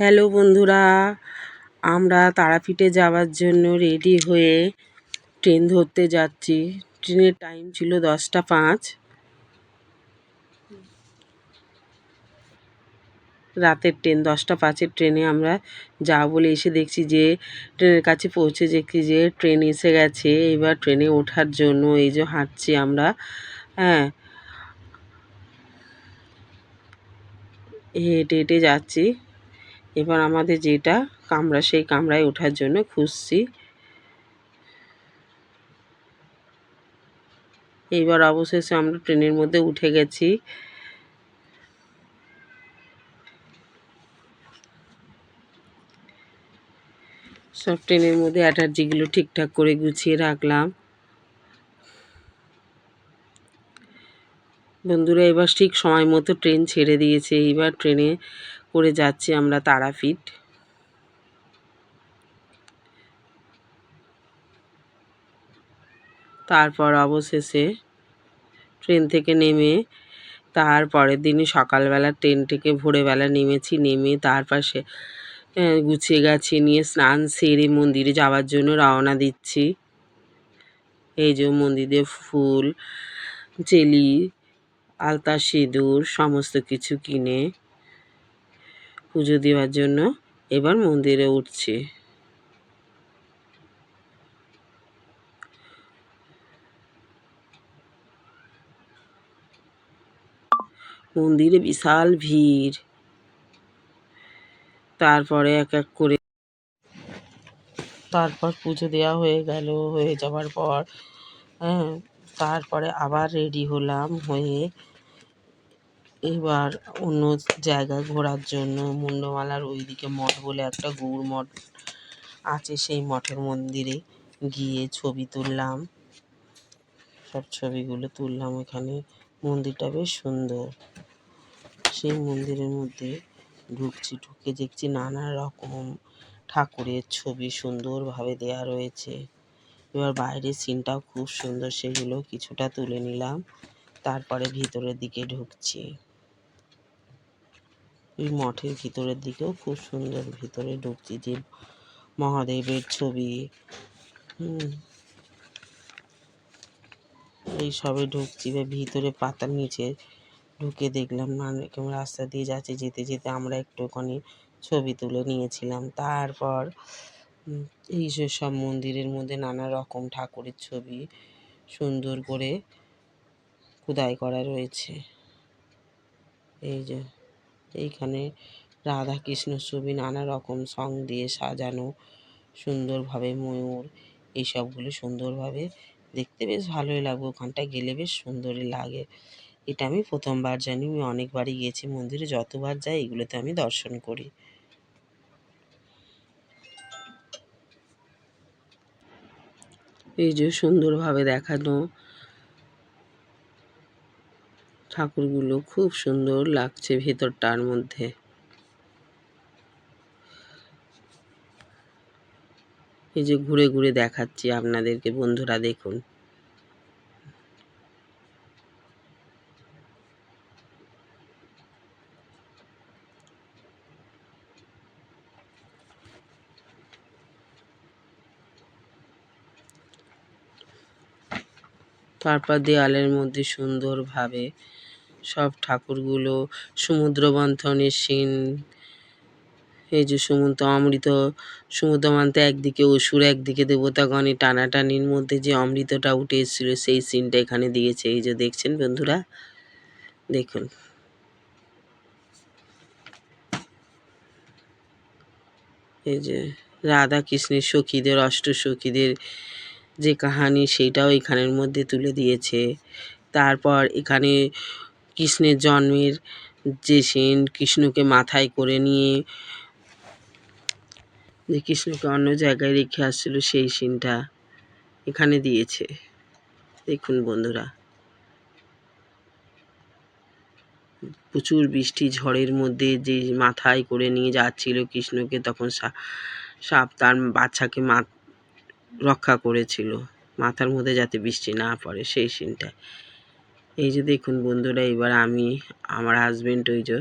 Hello বন্ধুরা, আমরা তারাপীঠে যাওয়ার জন্য রেডি হয়ে ট্রেন ধরতে যাচ্ছি। ট্রেনের টাইম ছিল দশটা পাঁচ। রাতের ট্রেন, দশটা পাঁচের ট্রেনে আমরা যাব বলে এসে দেখছি যে, ট্রেনের কাছে পৌঁছে দেখছি যে, ট্রেন এসে গেছে। এবার ট্রেনে ওঠার জন্য এই যে হাঁটছি আমরা। হ্যাঁ। হেঁটে হেঁটে যাচ্ছি। এবার আমাদের যেটা কামরা, সেই কামরায় ওঠার জন্য খুঁজছি। এইবার অবশেষে আমরা ট্রেনের মধ্যে উঠে গেছি। সব ট্রেনের মধ্যে অ্যাটার্জিগুলো ঠিকঠাক করে গুছিয়ে রাখলাম। বন্ধুরা, এবার ঠিক সময় মতো ট্রেন ছেড়ে দিয়েছে। এইবার ট্রেনে করে যাচ্ছি আমরা তারাপীঠ। তারপর অবশেষে ট্রেন থেকে নেমে তার পরের দিনই সকালবেলা ট্রেন থেকে ভোরবেলা নেমেছি, নেমে তার পাশে গুছিয়ে গাছিয়ে নিয়ে স্নান সেরে মন্দিরে যাওয়ার জন্য রওনা দিচ্ছি। এই যে মন্দিরে ফুল, চেলি, আলতা, সিঁদুর, সমস্ত কিছু কিনে পুজো দেওয়ার জন্য এবার মন্দিরে উঠছি। মন্দিরে বিশাল ভিড়। তারপরে এক এক করে তারপর পুজো দেওয়া হয়ে গেল, হয়ে যাওয়ার পর হ্যাঁ তারপরে আবার রেডি হলাম হয়ে এবার অন্য জায়গায় ঘোরার জন্য মুন্ডমালার ওইদিকে মঠ বলে একটা গৌর মঠ আছে, সেই মঠের মন্দিরে গিয়ে ছবি তুললাম। সব ছবিগুলো তুললাম এখানে মন্দিরটা বেশ সুন্দর। সেই মন্দিরের মধ্যে ঢুকছি, ঢুকে দেখছি নানা রকম ঠাকুরের ছবি সুন্দরভাবে দেয়া রয়েছে। এবার বাইরের সিনটাও খুব সুন্দর, সেগুলো কিছুটা তুলে নিলাম। তারপরে ভিতরের দিকে ঢুকছি। ওই মঠের ভিতরের দিকেও খুব সুন্দর ভিতরে ঢুকছি যে মহাদেবের ছবি। এই সবে ঢুকছি বা ভিতরে পাতার নিচে ঢুকে দেখলাম, না রকম রাস্তা দিয়ে যাচ্ছে, যেতে যেতে আমরা একটুখানি ছবি তুলে নিয়েছিলাম। তারপর এই সব মন্দিরের মধ্যে নানা রকম ঠাকুরের ছবি সুন্দর করে খোদাই করা রয়েছে। এই যে এইখানে রাধা কৃষ্ণ ছবি নানা রকম সং দিয়ে সাজানো, সুন্দরভাবে ময়ূর, এইসবগুলো সুন্দরভাবে দেখতে বেশ ভালোই লাগবে ওখানটা গেলে বেশ সুন্দরই লাগে। এটা আমি প্রথমবার জানি, আমি অনেকবারই গিয়েছি মন্দিরে, যতবার যাই এগুলোতে আমি দর্শন করি। এই যে সুন্দরভাবে দেখানো ঠাকুরগুলো খুব সুন্দর লাগছে ভেতরটার মধ্যে। এই যে ঘুরে ঘুরে দেখাচ্ছি আপনাদেরকে, বন্ধুরা দেখুন। তারপর দেওয়ালের মধ্যে সুন্দরভাবে সব ঠাকুরগুলো সমুদ্র মন্থনের সিন, এই যে সমুদ্র অমৃত সমুদ্র মন্থে একদিকে অসুর, একদিকে দেবতাগণে টানাটানির মধ্যে যে অমৃতটা উঠে এসেছিল, সেই সিনটা এখানে দিয়েছে। এই যে দেখছেন বন্ধুরা? দেখুন। এই যে রাধা কৃষ্ণের সখীদের, অষ্ট সখীদের যে কাহানি, সেইটাও এখানের মধ্যে তুলে দিয়েছে। তারপর এখানে কৃষ্ণের জন্মের যে সিন কৃষ্ণকে মাথায় করে নিয়ে যে কৃষ্ণকে অন্য জায়গায় রেখে আসছিল সেই সিনটা এখানে দিয়েছে। দেখুন বন্ধুরা। প্রচুর বৃষ্টি, ঝড়ের মধ্যে যে মাথায় করে নিয়ে যাচ্ছিল কৃষ্ণকে, তখন সাপ তার বাচ্চাকে মা, রক্ষা করেছিল। মাথার মধ্যে যাতে বৃষ্টি না পড়ে সেই সিনটা এই যে দেখুন বন্ধুরা এবার আমি আমার হাজব্যান্ড ওই যে